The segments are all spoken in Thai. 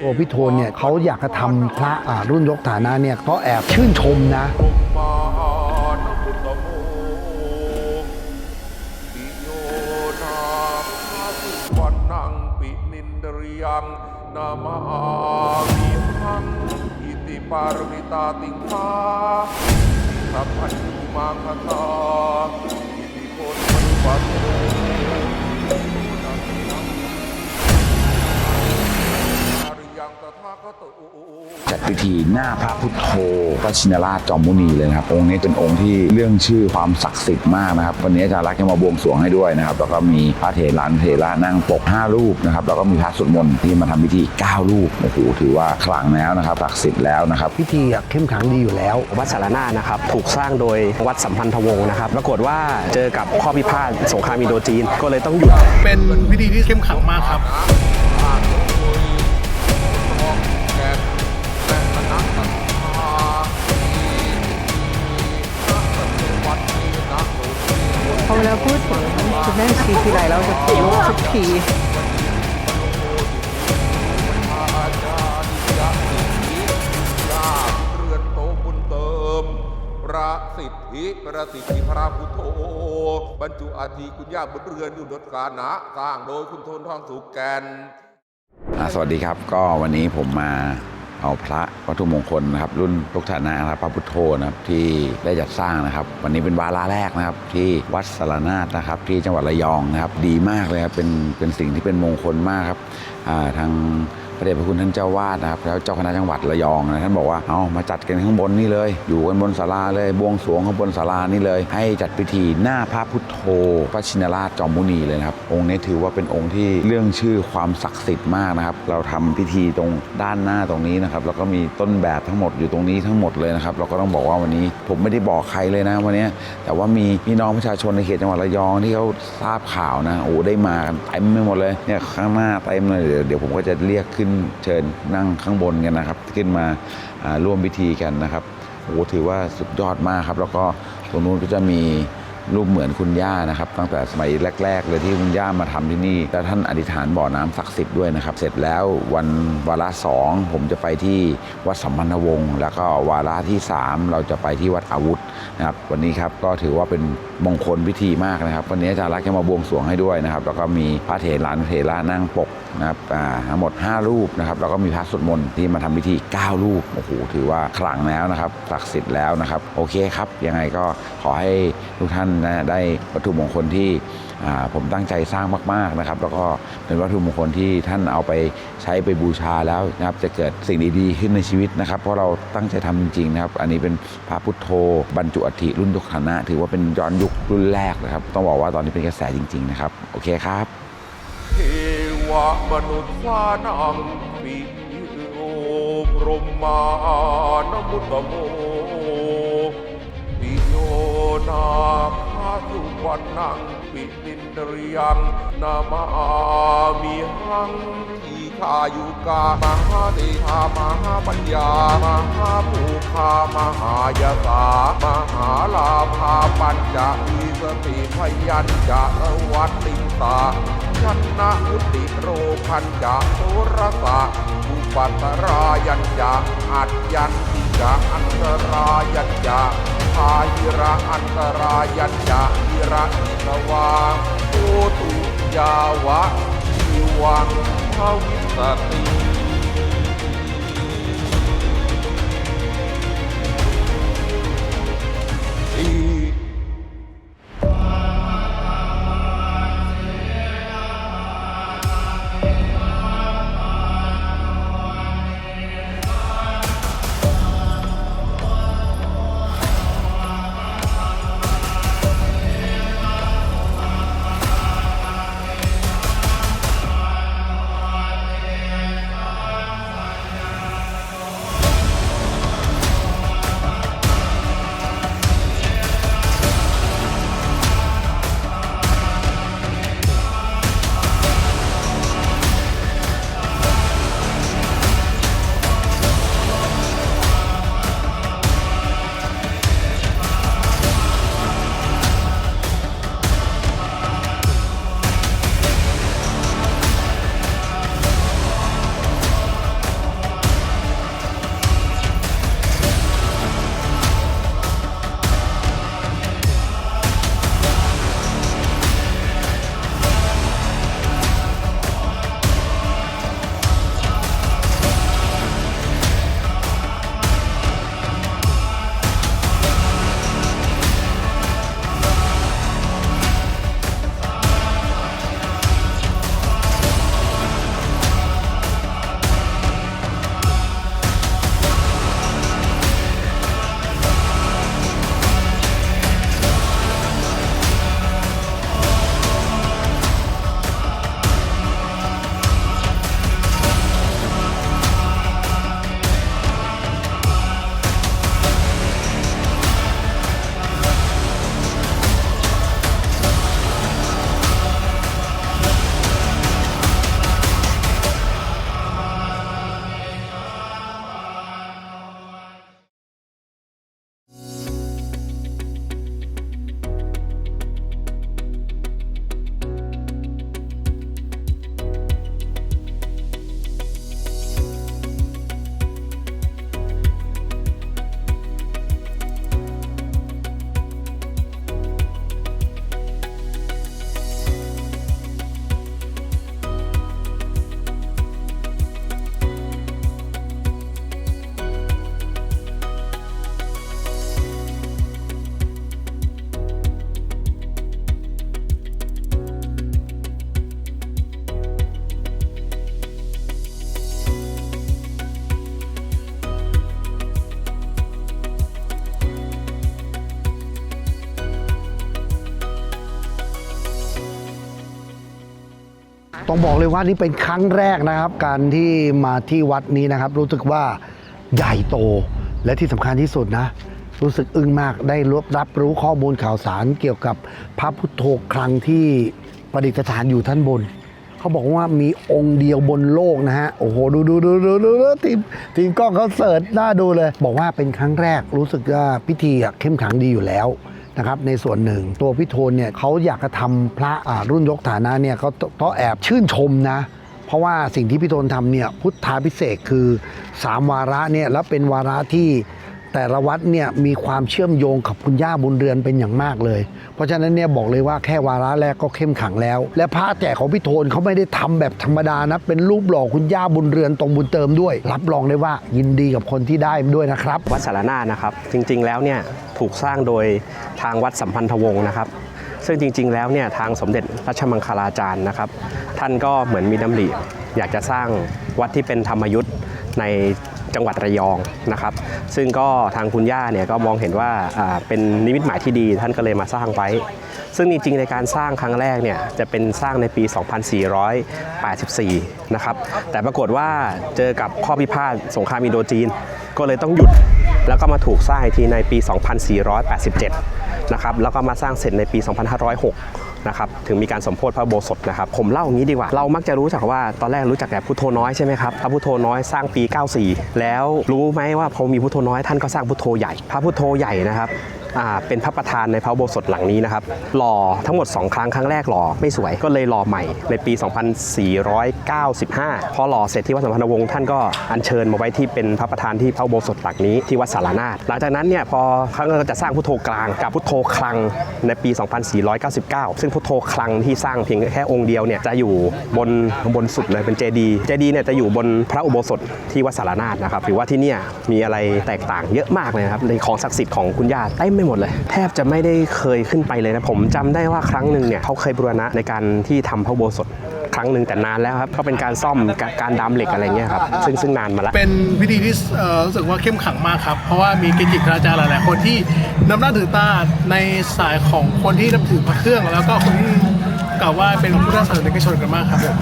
โอ้พี่โทนเนี่ยเขาอยากจะทำพระรุ่นยกฐานะเนี่ยเขาแอบชื่นชมนะมานพุทธโมปิโยนาภาสุวันนังปินินดริยังนามามิหังอิติปารมิตาติงคาสัพพัญญูมาคตาอิติโกนปัสโส จัดพิธีหน้าพระพุทโธพระชินราชจอมมุนีเลยนะครับองค์นี้เป็นองค์ที่เรื่องชื่อความศักดิ์สิทธิ์มากนะครับวันนี้อาจารย์รักษ์จะมาบวงสรวงให้ด้วยนะครับแล้วก็มีพระเถรานเถระนั่งปก5รูปนะครับแล้วก็มีพระสวดมนต์ที่มาทำพิธี 9 รูปโอ้โหถือว่าขลังแล้วนะครับศักดิ์สิทธิ์แล้วนะครับพิธีอะเข้มขลังดีอยู่แล้ว วัดสารนาถนะครับถูกสร้างโดยวัดสัมพันธวงศ์นะครับปรากฏว่าเจอกับข้อพิพาทสงครามอินโดจีน ก็เลยต้องหยุดเป็นพิธีที่เข้มขลังมากครับ อเวลาพูดถึงคุณแม่ชีทีไรเราจะขนลุกทุกทีเรือโตบุญเติมประสิทธิประสิทธิพระพุทโธบรรจุอาทิคุณย่าบุญเรือนอยู่ดดกานะสร้างโดยคุณทนทองสุกแกนสวัสดีครับก็วันนี้ผมมา เอาพระวัตถุมงคลนะครับรุ่นลูกฐานะนะครับพระพุทโธนะครับที่ได้จัดสร้างนะครับ วันนี้เป็นวาระแรกนะครับที่วัดสารนาฏนะครับที่จังหวัดระยองนะครับ ดีมากเลยครับเป็นเป็นสิ่งที่เป็นมงคลมากครับทาง ระเดชพระคุณท่านเจ้าวาดนะครับแล้วเจ้าคณะจังหวัดระยองนะท่านบอกว่าเอามาจัดกันข้างบนนี่เลย อยู่กันบนศาลาเลยบวงสรวงข้างบนศาลานี่เลย ให้จัดพิธีหน้าพระพุทโธพระชินราชจอมมุนีเลยนะครับองค์นี้ถือว่าเป็นองค์ที่เรื่องชื่อความศักดิ์สิทธิ์มากนะครับ เราทำพิธีตรงด้านหน้าตรงนี้นะครับแล้วก็มีต้นแบบทั้งหมดอยู่ตรงนี้ทั้งหมดเลยนะครับเราก็ต้องบอกว่าวันนี้ผมไม่ได้บอกใครเลยนะวันนี้แต่ว่ามีพี่น้องประชาชนในเขตจังหวัดระยองที่เขาทราบข่าวนะโอ้ได้มากันเต็มไปหมดเลยเนี่ยข้างหน้าเต็มเลยเดี๋ยวเดี๋ยวผมก็จะเรียกขึ้นเชิญนั่งข้างบนกันนะครับ ขึ้นมาร่วมพิธีกันนะครับโอ้ถือว่าสุดยอดมากครับ แล้วก็ตรงนู้นก็จะมีรูปเหมือนคุณย่านะครับ ตั้งแต่สมัยแรก ๆ เลยที่คุณย่ามาทำที่นี่แล้วท่านอธิษฐานบ่อน้ำศักดิ์สิทธิ์ด้วยนะครับ เสร็จแล้ววันวาระสองผมจะไปที่วัดสัมพันธวงศ์แล้วก็วาระที่สามเราจะไปที่วัดอาวุธนะครับ วันนี้ครับก็ถือว่าเป็นมงคลพิธีมากนะครับ วันนี้อาจารย์รักจะมาบวงสรวงให้ด้วยนะครับ แล้วก็มีพระเถรานเถระนั่งปก นะครับอ่าทั้งหมด 5 รูปนะครับแล้วก็มีพระสวดมนต์ที่มาทำพิธี 9 รูปโอ้โหถือว่าขลังแล้วนะครับศักดิ์สิทธิ์แล้วนะครับโอเคครับ ยังไงก็ขอให้ทุกท่านนะได้วัตถุมงคลที่ผมตั้งใจสร้างมาก ๆนะครับ แล้วก็เป็นวัตถุมงคลที่ท่านเอาไปใช้ไปบูชาแล้วนะครับจะเกิดสิ่งดีๆขึ้นในชีวิตนะครับ เพราะเราตั้งใจทำจริงๆนะครับ อันนี้เป็นพระพุทโธบรรจุอัฐิรุ่นยกฐานะ ถือว่าเป็นย้อนยุครุ่นแรกนะครับ ต้องบอกว่าตอนนี้เป็นกระแสจริง ๆ นะครับ โอเคครับ วมนุษย์สานังปิโอพรหมานมุตตโมปิโยนาคาสุวันนังปินินริยังนามามิหัง ทายุกามหาเดชามหาปัญญามหาภูคามหายสามหาลาภาปัญจมีสติพยัญจะวัตติตาชนะอุติโรพันจะโสรสะอุปัตรายัญจะอัจยันติจะอันตรายัญจะพาหิระอันตรายัญจะหิระอิตวาโอตุยาวะทิวังภวิ ส ต้องบอกเลยว่านี่เป็นครั้งแรกนะครับ การที่มาที่วัดนี้นะครับ รู้สึกว่าใหญ่โตและที่สำคัญที่สุดนะ รู้สึกอึ้งมากได้รับรับรู้ข้อมูลข่าวสารเกี่ยวกับพระพุทโธคลังที่ประดิษฐานอยู่ท่านบน เขาบอกว่ามีองค์เดียวบนโลกนะฮะ โอ้โหดูดูดูดูดูดูทีมทีมกล้องเขาเสิร์ชหน้าดูเลย บอกว่าเป็นครั้งแรกรู้สึกว่าพิธีอะเข้มขังดีอยู่แล้ว นะครับในส่วนหนึ่ง ตัวพี่โทนเนี่ยเขาอยากจะทำพระรุ่นยกฐานะเนี่ยเขาต้องแอบชื่นชมนะเพราะว่าสิ่งที่พี่โทนทำเนี่ยพุทธาพิเศษคือ 3 วาระเนี่ยแล้วเป็นวาระที่ แต่ละวัดเนี่ยมีความเชื่อมโยงกับคุณย่าบุญเรือนเป็นอย่างมากเลย เพราะฉะนั้นเนี่ยบอกเลยว่าแค่วาระแรกก็เข้มขังแล้ว และพระแจกของพี่โทนเขาไม่ได้ทำแบบธรรมดานะเป็นรูปหล่อคุณย่าบุญเรือนตรงบุญเติมด้วย รับรองได้ว่ายินดีกับคนที่ได้ด้วยนะครับ วัดสารนานะครับ จริง ๆ แล้วเนี่ยถูกสร้างโดยทางวัดสัมพันธวงศ์นะครับซึ่งจริง ๆ แล้วเนี่ยทางสมเด็จรัชมังคลาจารย์นะครับ ท่านก็เหมือนมีดำริอยากจะสร้างวัดที่เป็นธรรมยุทธ์ใน จังหวัดระยองนะครับ ซึ่งก็ทางคุณย่าเนี่ยก็มองเห็นว่าเป็นนิมิตหมายที่ดีท่านก็เลยมาสร้างไว้ ซึ่งจริงๆในการสร้างครั้งแรกเนี่ยจะเป็นสร้างในปี 2484 นะครับ แต่ปรากฏว่าเจอกับข้อพิพาทสงครามอินโดจีน ก็เลยต้องหยุดแล้วก็มาถูกสร้างอีกทีในปี 2487 นะครับ แล้วก็มาสร้างเสร็จในปี 2506 นะครับถึงมีการสมโพธิพระโบสถนะครับผมเล่าอย่างนี้ดีกว่า เรามักจะรู้จักว่าตอนแรกรู้จักแต่พุทโธน้อยใช่ไหมครับพระพุทโธน้อยสร้างปี 94 แล้วรู้ไหมว่าพอมีพุทโธน้อยท่านก็สร้างพุทโธใหญ่ พระพุทโธใหญ่นะครับ เป็นพระประธานในพระโบสถหลังนี้นะครับหล่อทั้งหมด 2 ครั้งครั้งแรกหล่อไม่สวยก็เลยหล่อใหม่ในปี 2495 พอหล่อเสร็จที่วัดสัมพันธวงศ์ท่านก็อัญเชิญมาไว้ที่เป็นพระประธานที่พระโบสถหลังนี้ที่วัดสารนาถหลังจากนั้นเนี่ยพอครั้งเราจะสร้างพุทโธกลางกับพุทโธคลังในปี 2499 ซึ่งพุทโธคลังที่สร้างเพียงแค่องค์เดียวเนี่ยจะอยู่บนบนสุดเลยเป็นเจดีย์เจดีย์เนี่ยจะอยู่บนพระอุโบสถที่วัดสารนาถนะครับถือว่าที่เนี่ยมีอะไรแตกต่างเยอะมากเลยครับในของศักดิ์สิทธิ์ของคุณย่าเต็มไม่หมดเลย แทบจะไม่ได้เคยขึ้นไปเลยนะ ผมจำได้ว่าครั้งหนึ่งเนี่ยเขาเคยบูรณะในการที่ทำพระอุโบสถครั้งหนึ่งแต่นานแล้วครับก็เป็นการซ่อมกการดามเหล็กอะไรเงี้ยครับซึ่งซึ่งนานมาแล้ว เป็นพิธีที่เอ่อรู้สึกว่าเข้มขลังมากครับ เพราะว่ามีเกจิคณาจารย์หลายๆคนที่นำหน้าถือตาในสายของคนที่นับถือพระเครื่อง แล้วก็คนที่กล่าวว่าเป็นพุทธศาสนิกชนกันมากครับผม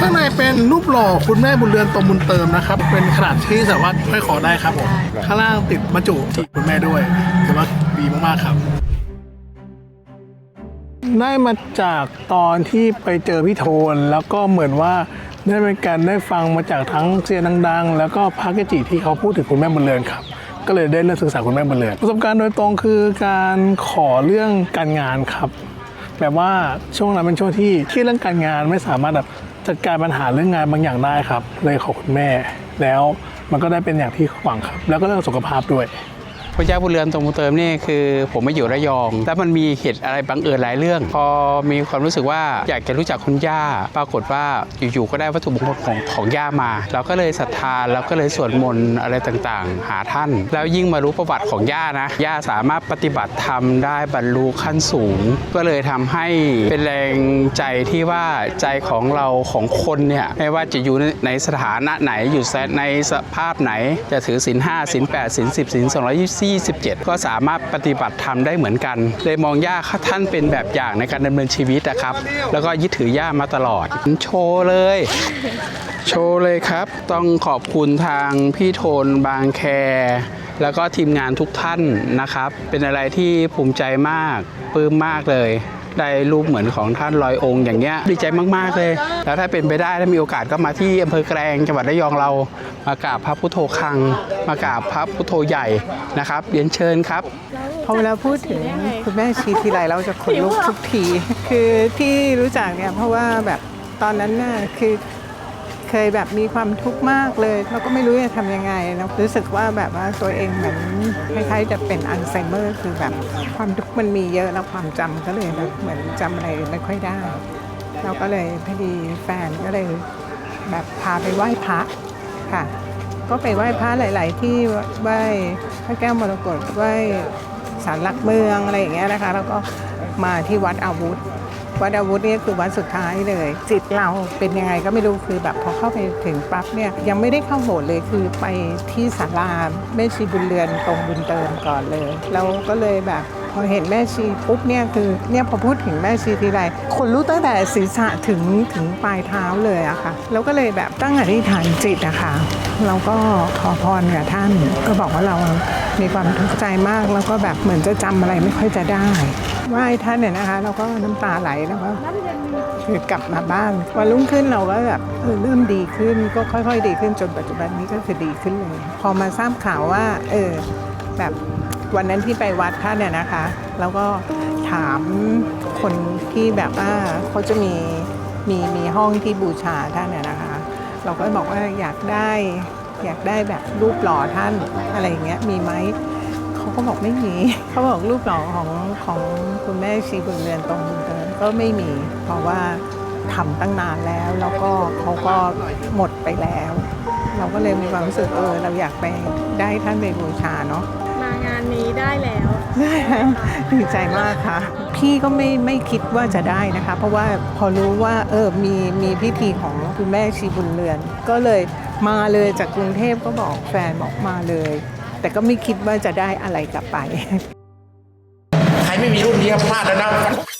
ข้างในเป็นรูปหล่อคุณแม่บุญเรือนตรงบุญเติมนะครับ เป็นขนาดที่สามารถห้อยคอได้ครับผมข้างล่างติดบรรจุที่คุณแม่ด้วยถือว่า ดีมากๆครับ ได้มาจากตอนที่ไปเจอพี่โทน แล้วก็เหมือนว่าได้เป็นการได้ฟังมาจากทั้งเซียนดังๆ แล้วก็พระเกจิที่เขาพูดถึงคุณแม่บุญเรือนครับก็เลยได้เริ่มศึกษาคุณแม่บุญเรือนประสบการณ์โดยตรงคือการขอเรื่องการงานครับแบบว่าช่วงนั้นเป็นช่วงที่ที่เรื่องการงานไม่สามารถแบบจัดการปัญหาเรื่องงานบางอย่างได้ครับ เลยขอคุณแม่ แล้วมันก็ได้เป็นอย่างที่หวังครับ แล้วก็เรื่องสุขภาพด้วย พระเจ้าบุญเรือนตรงบุญเติมนี่คือ ผมมาอยู่ระยอง แล้วมันมีเหตุอะไรบังเอิญหลายเรื่อง พอมีความรู้สึกว่าอยากจะรู้จักคุณย่า ปรากฏว่าอยู่ๆก็ได้วัตถุมงคลของของย่ามา เราก็เลยศรัทธาเราก็เลยสวดมนต์อะไรต่างๆ หาท่าน แล้วยิ่งมารู้ประวัติของย่านะย่าสามารถปฏิบัติธรรมได้บรรลุขั้นสูง ก็เลยทำให้เป็นแรงใจที่ว่าใจของเราของคนเนี่ยไม่ว่าจะอยู่ในสถานะไหนอยู่ในสภาพไหน จะถือศีลห้าศีลแปดศีลสิบศีลสองร้อยยี่สิบ27 ก็สามารถปฏิบัติธรรมได้เหมือนกันเลยมองย่าท่านเป็นแบบอย่างในการดำเนินชีวิตนะครับ แล้วก็ยึดถือย่ามาตลอดโชว์เลย โชว์เลยครับ ต้องขอบคุณทางพี่โทนบางแค แล้วก็ทีมงานทุกท่านนะครับ เป็นอะไรที่ภูมิใจมากปลื้มมากเลย ได้รูปเหมือนของท่านลอยองค์อย่างเงี้ยดีใจมาก ๆ เลย แล้วถ้าเป็นไปได้ถ้ามีโอกาสก็มาที่อำเภอแกลงจังหวัดระยองเรามากราบพระพุทโธคัง มากราบพระพุทโธใหญ่นะครับเรียนเชิญครับพอเวลาพูดถึงคุณแม่ชีทีไรเราจะขนลุกทุกที คือที่รู้จักเนี่ยเพราะว่าแบบตอนนั้นน่ะคือ เคยแบบมีความทุกข์มากเลยเราก็ไม่รู้จะทำยังไงนะรู้สึกว่าแบบว่าตัวเองเหมือนคล้ายๆจะเป็นอัลไซเมอร์คือแบบความทุกข์มันมีเยอะแล้วความจำก็เลยแบบเหมือนจำอะไรไม่ค่อยได้ เราก็เลยพอดีแฟนก็เลยแบบพาไปไหว้พระค่ะ ก็ไปไหว้พระหลาย ๆ ที่ไหว้พระแก้วมรกตไหว้ศาลหลักเมืองอะไรอย่างเงี้ยนะคะ แล้วก็มาที่วัดอาวุธ วัดอาวุธเนี่ยคือวัดสุดท้ายเลยจิตเราเป็นยังไงก็ไม่รู้คือแบบพอเข้าไปถึงปั๊บเนี่ยยังไม่ได้เข้าโบสถ์เลยคือไปที่ศาลาแม่ชีบุญเรือนตรงบุญเติมก่อนเลยเราก็เลยแบบพอเห็นแม่ชีปุ๊บเนี่ยคือเนี่ยพอพูดถึงแม่ชีทีไรคนรู้ตั้งแต่ศีรษะถึงถึงปลายเท้าเลยอะค่ะแล้วก็เลยแบบตั้งอธิษฐานจิตอะค่ะเราก็ขอพรกับท่านก็บอกว่าเรา มีความทุกข์ใจมากแล้วก็แบบเหมือนจะจำอะไรไม่ค่อยจะได้ไหว้ท่านเนี่ยนะคะเราก็น้ำตาไหลแล้วก็คือกลับมาบ้านวันรุ่งขึ้นเราก็แบบเออเริ่มดีขึ้นก็ค่อย ๆ ดีขึ้นจนปัจจุบันนี้ก็คือดีขึ้นเลย พอมาทราบข่าวว่า เออแบบวันนั้นที่ไปวัดท่านเนี่ยนะคะ แล้วก็ถามคนที่แบบว่าเขาจะมีมีมีห้องที่บูชาท่านเนี่ยนะคะ เราก็บอกว่าอยากได้ อยากได้แบบรูปหล่อท่านอะไรอย่างเงี้ยมีไหมเขาก็บอกไม่มีเขาบอกรูปหล่อของของคุณแม่ชีบุญเรือนตรงบุญเรือนก็ไม่มี เพราะว่าทำตั้งนานแล้ว แล้วก็เขาก็หมดไปแล้ว เราก็เลยมีความรู้สึกเออเราอยากไปได้ท่านไปบูชาเนาะ งานนี้ได้แล้วได้แล้วดีใจมากค่ะ พี่ก็ไม่ไม่คิดว่าจะได้นะคะ เพราะว่าพอรู้ว่าเออมีมีพิธีของคุณแม่ชีบุญเรือน ก็เลยมาเลยจากกรุงเทพก็บอกแฟนบอกมาเลย แต่ก็ไม่คิดว่าจะได้อะไรกลับไป ใครไม่มีรุ่นนี้พลาดแล้วนะ